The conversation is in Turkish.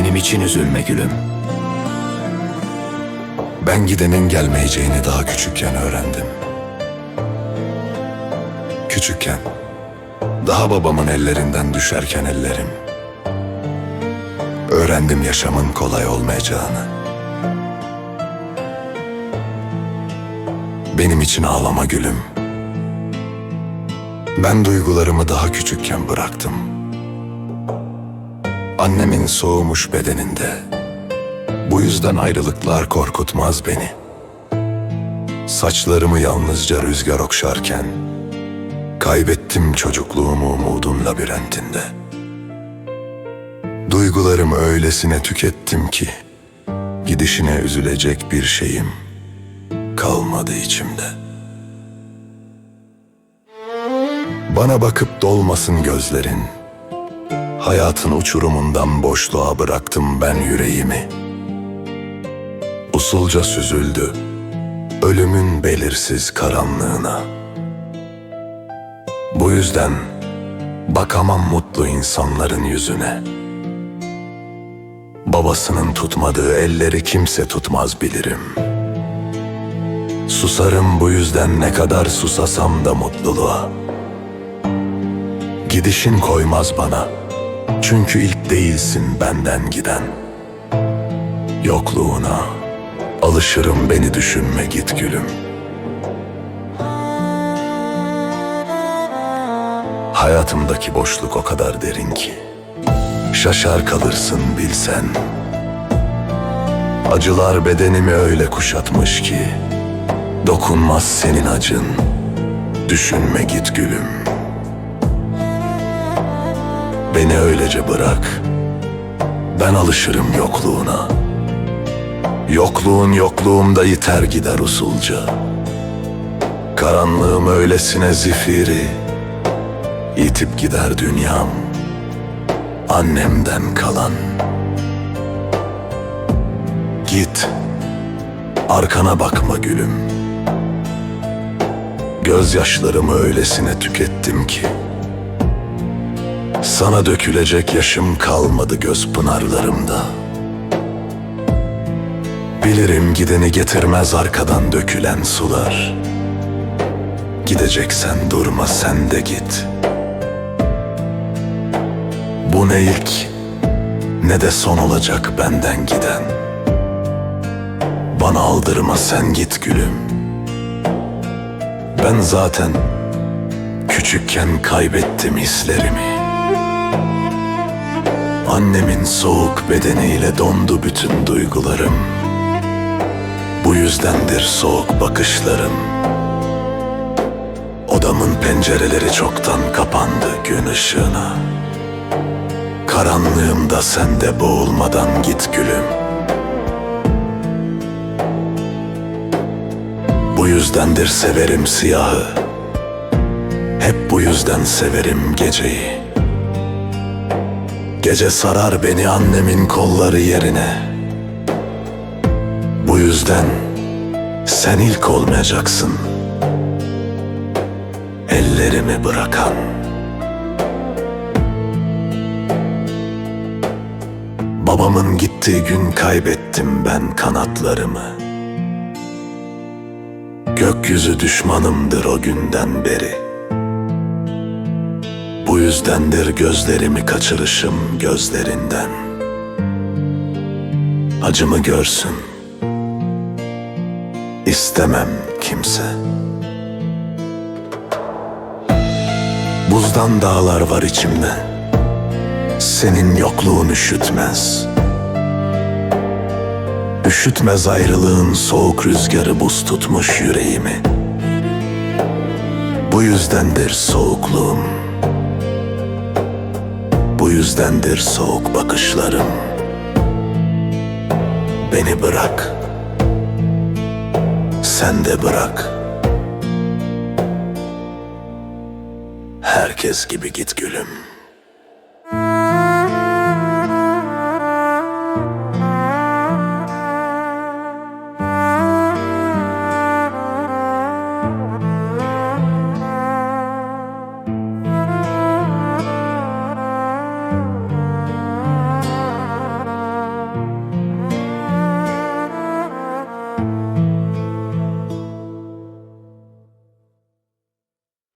Benim için üzülme gülüm. Ben gidenin gelmeyeceğini daha küçükken öğrendim. Küçükken, daha babamın ellerinden düşerken ellerim. Öğrendim yaşamın kolay olmayacağını. Benim için ağlama gülüm. Ben duygularımı daha küçükken bıraktım. Annemin soğumuş bedeninde bu yüzden ayrılıklar korkutmaz beni. Saçlarımı yalnızca rüzgar okşarken kaybettim çocukluğumu umudun labirentinde. Duygularımı öylesine tükettim ki gidişine üzülecek bir şeyim kalmadı içimde. Bana bakıp dolmasın gözlerin. Hayatın uçurumundan boşluğa bıraktım ben yüreğimi. Usulca süzüldü ölümün belirsiz karanlığına. Bu yüzden bakamam mutlu insanların yüzüne. Babasının tutmadığı elleri kimse tutmaz bilirim. Susarım bu yüzden ne kadar susasam da mutluluğa. Gidişin koymaz bana. Çünkü ilk değilsin benden giden. Yokluğuna alışırım beni düşünme git gülüm. Hayatımdaki boşluk o kadar derin ki şaşar kalırsın bilsen. Acılar bedenimi öyle kuşatmış ki dokunmaz senin acın. Düşünme git gülüm. Beni öylece bırak. Ben alışırım yokluğuna. Yokluğun yokluğumda yiter gider usulca. Karanlığım öylesine zifiri. Yitip gider dünyam. Annemden kalan. Git. Arkana bakma gülüm. Gözyaşlarımı öylesine tükettim ki. Sana dökülecek yaşım kalmadı göz pınarlarımda. Bilirim gideni getirmez arkadan dökülen sular. Gideceksen durma sen de git. Bu ne ilk ne de son olacak benden giden. Bana aldırma sen git gülüm. Ben zaten küçükken kaybettim hislerimi. Annemin soğuk bedeniyle dondu bütün duygularım. Bu yüzdendir soğuk bakışlarım. Odamın pencereleri çoktan kapandı gün ışığına. Karanlığımda sen de boğulmadan git gülüm. Bu yüzdendir severim siyahı. Hep bu yüzden severim geceyi. Gece sarar beni annemin kolları yerine. Bu yüzden sen ilk olmayacaksın. Ellerimi bırakan. Babamın gittiği gün kaybettim ben kanatlarımı. Gökyüzü düşmanımdır o günden beri. Bu yüzdendir gözlerimi kaçırışım gözlerinden. Acımı görsün. İstemem kimse. Buzdan dağlar var içimde. Senin yokluğun üşütmez. Üşütmez ayrılığın soğuk rüzgarı buz tutmuş yüreğimi. Bu yüzdendir soğukluğum. Bu yüzdendir soğuk bakışlarım. Beni bırak. Sen de bırak. Herkes gibi git gülüm.